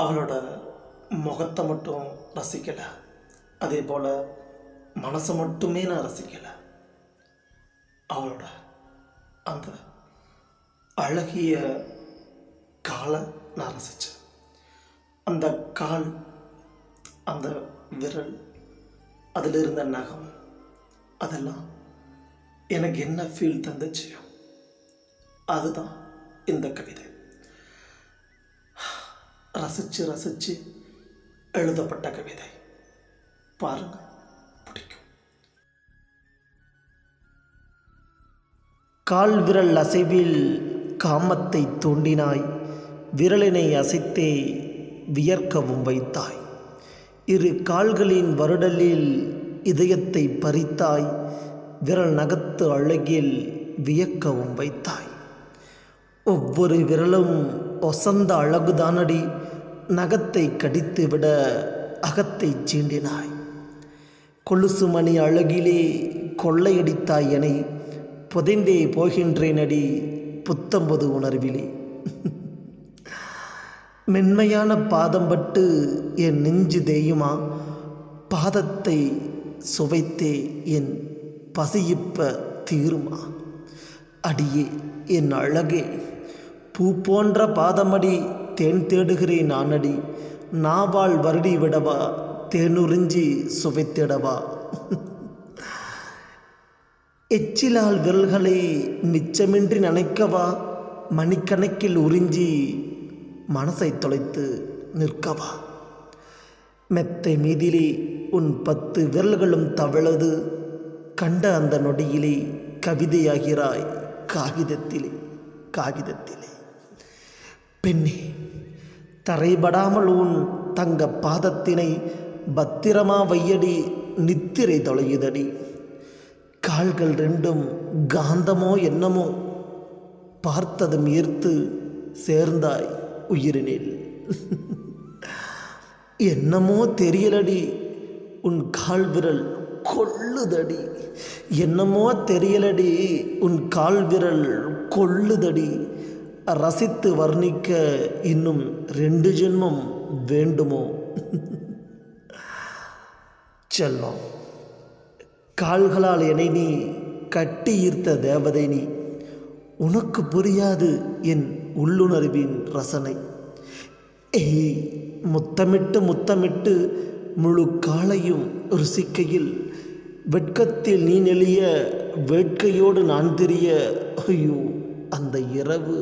அவளோட முகத்தை மட்டும் ரசிக்கலை. அதே போல் மனசை மட்டுமே நான் ரசிக்கலை. அவளோட அந்த அழகிய காலை நான் ரசித்தேன் அந்த கால் அந்த விரல் அதில் இருந்த நகம் அதெல்லாம் எனக்கு என்ன ஃபீல் தந்துச்சு அதுதான் இந்த கவிதை. ரசித்து ரசித்து எழுதப்பட்ட கவிதை. பாருங்க பிடிக்கும். கால் விரல் அசைவில் காமத்தை தூண்டினாய் விரலினை அசைத்தே வியர்க்கவும் வைத்தாய். இரு கால்களின் வருடலில் இதயத்தை பறித்தாய் விரல் நகத்து அழகில் வியக்கவும் வைத்தாய். ஒவ்வொரு விரலும் ஒசந்த அழகுதானடி நகத்தை கடித்துவிட அகத்தை சீண்டினாய். கொலுசு மணி அழகிலே கொள்ளையடித்தாய் என புதைந்தே போகின்றேன் அடி புத்தம்பது உணர்விலே. மென்மையான பாதம் பட்டு என் நெஞ்சு தேயுமா? பாதத்தை சுவைத்தே என் பசியிப்ப தீருமா? அடியே என் அழகே பூ போன்ற பாதமடி தேன் தேடுகிறேன் ஆனடி நாவால் வருடி விடவா? தேனுறிஞ்சி சுவைத்திடவா? எச்சிலால் விரல்களை மிச்சமின்றி நினைக்கவா? மணிக்கணக்கில் உறிஞ்சி மனசை தொலைத்து நிற்கவா? மெத்தை மீதிலே உன் பத்து விரல்களும் தவளது. கண்ட அந்த நொடியிலே கவிதையாகிறாய். காகிதத்திலே காகிதத்திலே. பெண்ணே தரைபடாமல் உன் தங்க பாதத்தினை பத்திரமா வையடி நித்திரை தொலையுதடி. கால்கள் ரெண்டும் காந்தமோ என்னமோ பார்த்ததும் ஈர்த்து சேர்ந்தாய் உயிரினில். என்னமோ தெரியலடி உன் கால் விரல் கொள்ளுதடி. என்னமோ தெரியலடி உன் கால் விரல் கொள்ளுதடி. ரசித்து வர்ணிக்க இன்னும் ரெண்டு ஜென்மம் வேண்டுமோ? செல்லம் கால்களால் என்னை நீ கட்டி ஈர்த்த தேவதை நீ. உனக்கு புரியாது என் உள்ளுணர்வின் ரசனை. ஏய் முத்தமிட்டு முத்தமிட்டு முழு காலையும் ருசிக்கையில் வெட்கத்தில் நீ நெளிய வேட்கையோடு நான் தெரிய ஐயோ. அந்த இரவு.